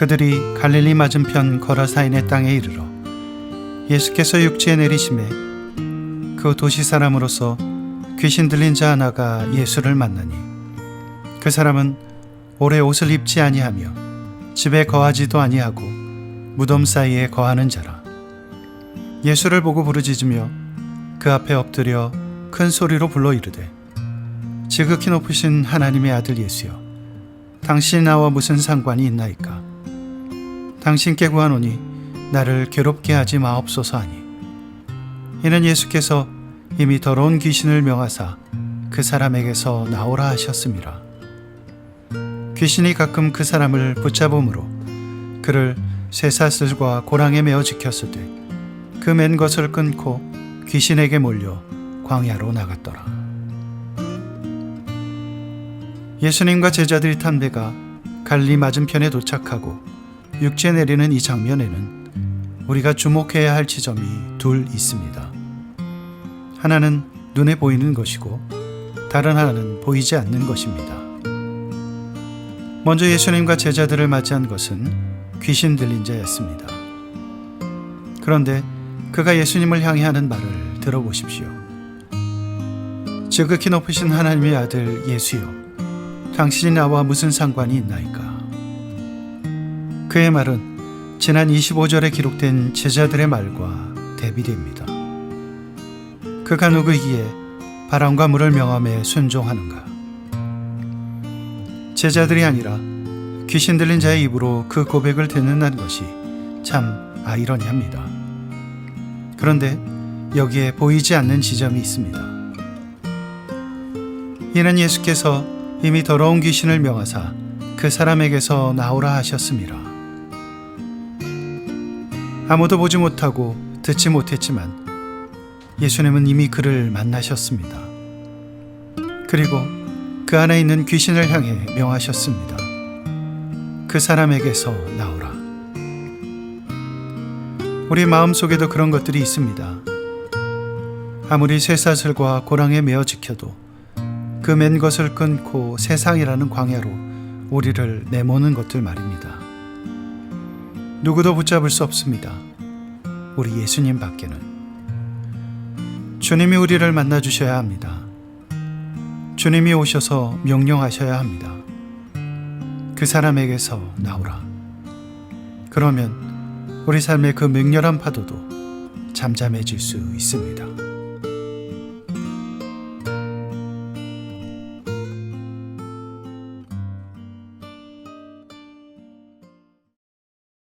그들이 갈릴리 맞은편 거라사인의 땅에 이르러 예수께서 육지에 내리심에 그 도시 사람으로서 귀신 들린 자 하나가 예수를 만나니 그 사람은 오래 옷을 입지 아니하며 집에 거하지도 아니하고 무덤 사이에 거하는 자라. 예수를 보고 부르짖으며 그 앞에 엎드려 큰 소리로 불러 이르되 지극히 높으신 하나님의 아들 예수여 당신이 나와 무슨 상관이 있나이까 당신께 구하노니 나를 괴롭게 하지 마옵소서 하니 이는 예수께서 이미 더러운 귀신을 명하사 그 사람에게서 나오라 하셨습니다. 귀신이 가끔 그 사람을 붙잡음으로 그를 쇠사슬과 고랑에 매어 지켰으되 그맨 것을 끊고 귀신에게 몰려 광야로 나갔더라. 예수님과 제자들이 탄 배가 갈리 맞은편에 도착하고 육지에 내리는 이 장면에는 우리가 주목해야 할 지점이 둘 있습니다. 하나는 눈에 보이는 것이고 다른 하나는 보이지 않는 것입니다. 먼저 예수님과 제자들을 맞이한 것은 귀신 들린 자였습니다. 그런데 그가 예수님을 향해 하는 말을 들어보십시오. 지극히 높으신 하나님의 아들 예수여, 당신이 나와 무슨 상관이 있나이까? 그의 말은 지난 25절에 기록된 제자들의 말과 대비됩니다. 그가 누구이기에 바람과 물을 명함에 순종하는가? 제자들이 아니라 귀신 들린 자의 입으로 그 고백을 듣는다는 것이 참 아이러니합니다. 그런데 여기에 보이지 않는 지점이 있습니다. 이는 예수께서 이미 더러운 귀신을 명하사 그 사람에게서 나오라 하셨습니다. 아무도 보지 못하고 듣지 못했지만 예수님은 이미 그를 만나셨습니다. 그리고 그 안에 있는 귀신을 향해 명하셨습니다. 그 사람에게서 나오라. 우리 마음 속에도 그런 것들이 있습니다. 아무리 쇠사슬과 고랑에 매어 지켜도 그 맨 것을 끊고 세상이라는 광야로 우리를 내모는 것들 말입니다. 누구도 붙잡을 수 없습니다. 우리 예수님 밖에는. 주님이 우리를 만나 주셔야 합니다. 주님이 오셔서 명령하셔야 합니다. 그 사람에게서 나오라. 그러면 우리 삶의 그 맹렬한 파도도 잠잠해질 수 있습니다.